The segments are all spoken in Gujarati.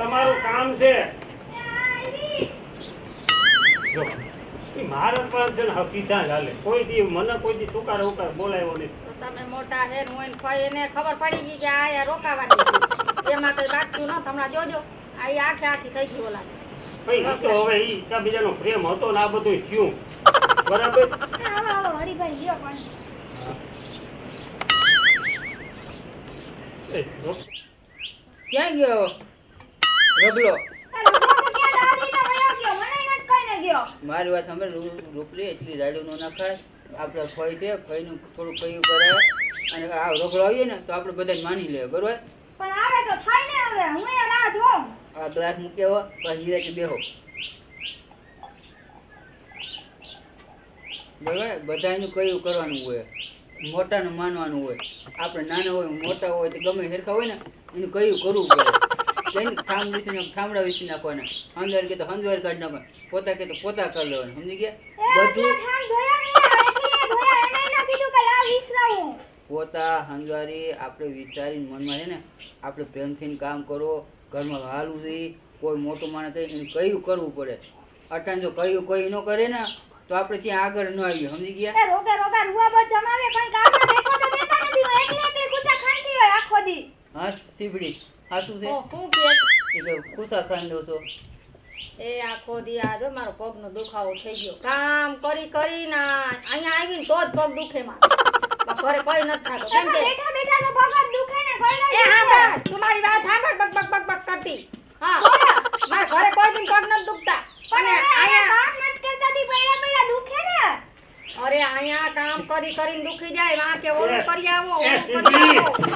તમારું કામ છે. જો મારા પાસે છે ને હસીધા હાલે. કોઈ દી મને કોઈ દી સુકાર ઉકાર બોલાવ્યો નહીં તમે મોટા હે હું એને ખબર પડી ગઈ કે આ યા રોકાવાની એમાં કઈ વાગતું ન હમણાં જોજો. આ આખે આખી થઈ ગયું ઓલા ભાઈ તો હવે ઈ બીજાનો પ્રેમ હતો ને આ બધું થયું. બરાબર? આવો આવો હરીભાઈ ગયો પણ. ક્યાં ગયો? રગલો મારી વાત સાંભળ, રૂ- રૂપલી, એટલી રાડ્યું ન નાખાય. આપણે ફઈ દે ફઈનું થોડું કયું કરે અને આ રોકડો આવીએ ને, તો આપણે બધા માની લે, બરોબર? પણ આવે તો થાય ને હવે હું એ રાહ જોઉં આ ગ્લાસ મૂક્યો પછી કે બેહો. બરાબર? બધાનું કયું કરવાનું હોય? મોટાને માનવાનું હોય. આપણે નાના હોય, મોટા હોય, તો ગમે સરખા હોય ને, એનું કયું કરવું પડે? થામ વિશે થામડા વિશે નાખવાના? હંજવાર કે તો હંજવાર કાઢી નાખવાના. પોતા કે તો પોતા કરી લેવાના. સમજી ગયા? બધું પોતા હંજવારી આપણે વિચારીને મનમાં છે ને આપણે પ્રેમથી કામ કરો ઘરમાં હાલવું જોઈએ કોઈ મોટું માણસ એને કયું કરવું પડે? અટાણ જો કયું કોઈ ન કરે ને તો આપણે ત્યાં આગળ ન આવીએ. સમજી ગયા? રોગા રૂવા બધ જમાવે કઈ ગામમાં દેખો તો દેતા નથી એકલી એકલી કૂચા ખાંડી હોય આખો દી. હા સીબડી હા શું છે શું કે એટલે ખુશા ખાઈ લો તો. એ આખો દી આ જો મારો પગનો દુખાવો થઈ ગયો. કામ કરી કરી ના. અહીંયા આવીને તો જ પગ દુખે મારો. ઘરે કોઈ નથી થાતો. કેમ કે બેઠા બેઠા તો પગ દુખે ને કોઈ એ હા દુખે. બા તું વાત સાંભળ બક બક બક બક કરતી. હા. મારા ઘરે કોઈ દિન પગ નથી દુખતા. પણ અને અહીંયા કામ નથી કરતા દી પહેલા પહેલા દુખે ને. અરે અહીંયા કામ કરી કરીને દુખી જાય. વાં કે ઓલું કરી આવો ઓલું કરી આવો.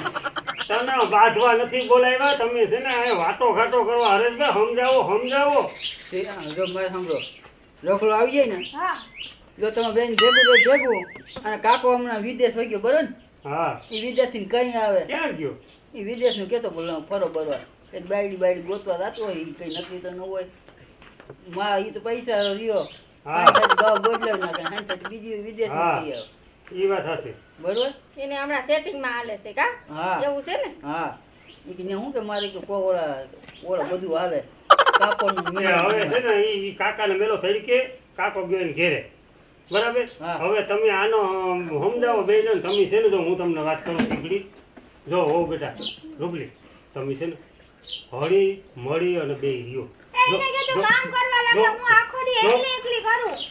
બાંધવા નથી બોલાવ્યા. તમે છે ને આ વાતો ઘાટો કરવા હરેશભાઈ સમજાવો સમજાવો. જો મારે સાંભળો. આવી જાય ને? હા. જો તમે બેન ભેગું તો ભેગું. અને કાકો હમણાં વિદેશ હોય ગયો બરોબર ને? હા. એ વિદેશથી કઈ આવે. ક્યાં ગયો? એ વિદેશનું કેતો બોલો ફરો બરવા એક બાયડી બાયડી ગોતવા જતો હોય એ કઈ નક્કી તો ન હોય. માં એ તો પૈસા રહ્યો. હા. નાખે હાંઠ બીજી વિદેશ નથી લઈ આવે એ વાત હશે બરોબર? એને હમણાં સેટિંગમાં હાલે છે કા? હા. એવું છે ને? હા. ઈ કે હું કે મારે કે કોળા ઓલા બધું હાલે. કાપડનું એ હવે છે ને ઈ ઈ કાકાને મેલો કે કાકો ગયો એને ઘેરે. બરાબર? હા. હવે તમે આનો સમજાવો બે ને તમે છે ને જો હું તમને વાત કરું દીકરી જો હો બેટા રૂબલી તમે છે ને હળી મળી અને બે રહ્યો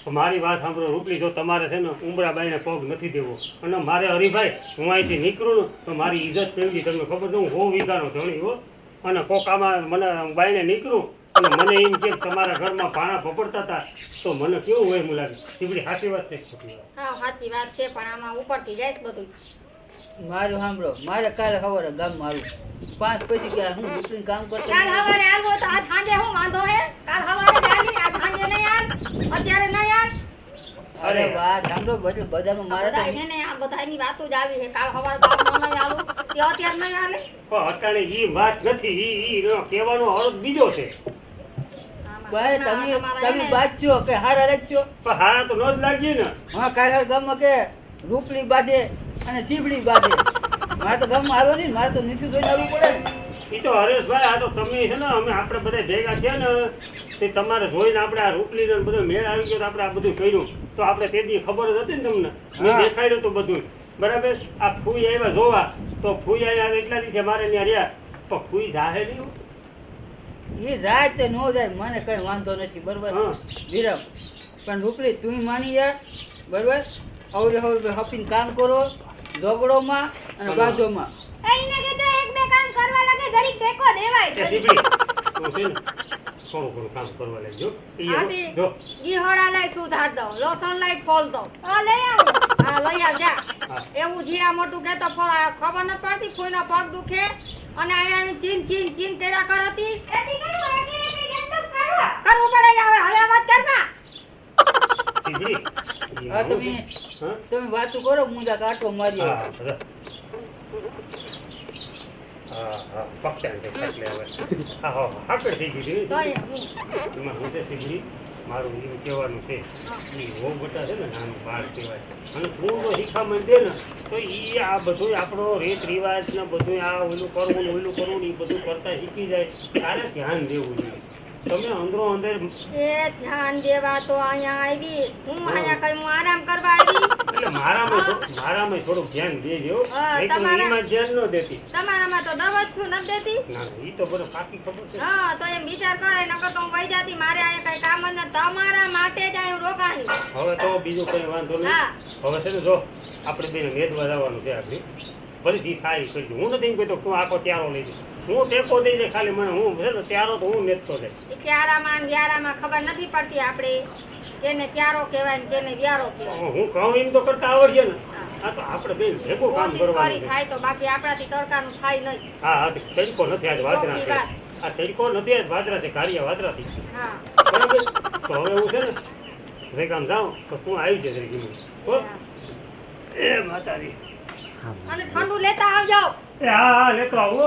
મારી વાત સાંભળો રૂપલી જો તમારે છે ને ઉમરા બાઈને પગ નથી દેવો અને મારે હરિભાઈ હું અહીંથી નીકળું ને તો મારી ઇજ્જત કેવી તમને ખબર છે હું હો વીઘાનો ધણી હો. અને કોકામાં મને બાઈને નીકળું અને મને એમ કે તમારા ઘરમાં પાણા ફપડતા હતા તો મને કેવું હોય મુલાકાત? લાગે સાચી વાત છે સાચી વાત? છે પણ આમાં ઉપરથી જાય બધું. મારું સાંભળો. મારે કાલે ખબર ગામ મારું પાંચ પછી ગયા હું ઉતરીને કામ કરતો કાલ સવારે આવો તો આજ સાંજે હું વાંધો હે? કાલ સવારે જ આવી આજ સાંજે નહીં આવ અત્યારે નહીં આવ અરે વાહ સાંભળો બધું બધામાં મારે તો એને આ બધાની વાતો જ આવી છે. કાલ સવારે ગામમાં નહીં આવો તે અત્યારે નહીં હાલે? પણ અટાણે ઈ વાત નથી. ઈ ઈ કહેવાનો અર્થ બીજો છે. ભાઈ તમે તમે બાજજો કે હારા રાખશો પણ હારા તો ન જ લાગીએ ને. હા કાયર ગામમાં કે રૂપલી બાંધે અને ચીબડી બાજે મારે તો ગમ મારો નહીં મારે તો નીચું જોઈને આવવું પડે. એ તો હરેશભાઈ આ તો તમે છે ને અમે આપણે બધા ભેગા થયા ને તે તમારે જોઈને આપણે આ રૂપલી ને બધો મેળ આવી ગયો આપણે આ બધું કર્યું. તો આપણે તે દી ખબર જ હતી ને તમને? મેં દેખાડ્યું તો બધું. બરાબર? આ ફૂઈ આવ્યા જોવા. તો ફૂઈ આવ્યા એટલા દીધે મારે ત્યાં રહ્યા. પણ ફૂઈ જાહે નહીં એ જાય તે ન જાય મને કઈ વાંધો નથી બરોબર? હા. વિરમ. પણ રૂપલી તું માની જા બરોબર? અવરે હવે હપીને કામ કરો ઝઘડોમાં અને. બાજોમાં એને કીધું એક બે કામ કરવા લાગે જરીક ટેકો દેવાય તો તું છે ને થોડું ઘણું કામ કરવા લાગજો. જો. જો ગીહોડા લઈ સુધાર દઉં લોસન લઈ ફોલ દઉં. હા લઈ આવ. હા લઈ આવ જા. એવું જીરા મોટું કેતો પ- ખબર ન પડતી કોઈનો પગ દુખે. અને અહીંયા એની ચીન ચીન ચીન કર્યા કરતી એથી કીધું એથી કરવા કરવું પડે હવે હવે વાત સીપડી હા તમે તમે વાતો કરો હું જા કાંટો મારી હા હા. હા પક્ષાણ એટલે હવે. હા હા હાકડ થઈ ગઈ છે તો એ હું. એમાં હું છે સીગડી મારું એવું કહેવાનું છે એ હો બટા છે ને નાનું બાળ કહેવાય. અને પૂર્વ શિખામણ દે ને તો એ આ બધું આપણો રીત રિવાજ ને બધું આ ઓલું કરવું ઓલું કરવું ને એ બધું કરતા શીખી જાય. તારે ધ્યાન દેવું જોઈએ. તમે અંદરો અંદર એ ધ્યાન દેવા તો અહીંયા આવી. હું અહીંયા કઈ હું આરામ કરવા આવી? એટલે મારામાં મારામાં થોડું ધ્યાન દેજો નહીં તો એમાં ધ્યાન ન દેતી. તમારામાં તો દવા છું ન દેતી? ના એ તો બધું પાકી ખબર છે. હા તો એમ વિચાર કરે નકર તો હું વહી જાતી મારે અહીંયા કઈ કામ નથી તમારા માટે જ અહીં રોકાણી. હવે તો બીજું કઈ વાંધો નહીં. હવે છે ને જો આપણે બે મેદવા વધારવાનું છે આપણે ફરીથી કરજો હું નથી કહેતો તું આખો ત્યારો લઈ જા. હું ટેકો દઈ દે ખાલી મને હું છે ને ત્યારો તો હું નેતતો જાય. ક્યારામાં ને વ્યારામાં ખબર નથી પડતી આપણે. કેને ક્યારો કહેવાય ને કેને વ્યારો કહેવાય. હું કહું એમ તો કરતા આવડીએ ને. આ તો આપણે બે ભેગું કામ કરવાનું છે. થાય તો બાકી આપણાથી તડકાનું થાય નહીં. હા હા તડકો નથી આજ વાદરા છે. આ તડકો નથી આજ વાદરા છે કાર્ય વાદરા થી હા. બરાબર? તો હવે હું છે ને ભેગામ જાઉં તો તું આવી જશે ગીમું એ માતાજી. અને ઠંડુ લેતા આવજો. હા હા લેતો આવો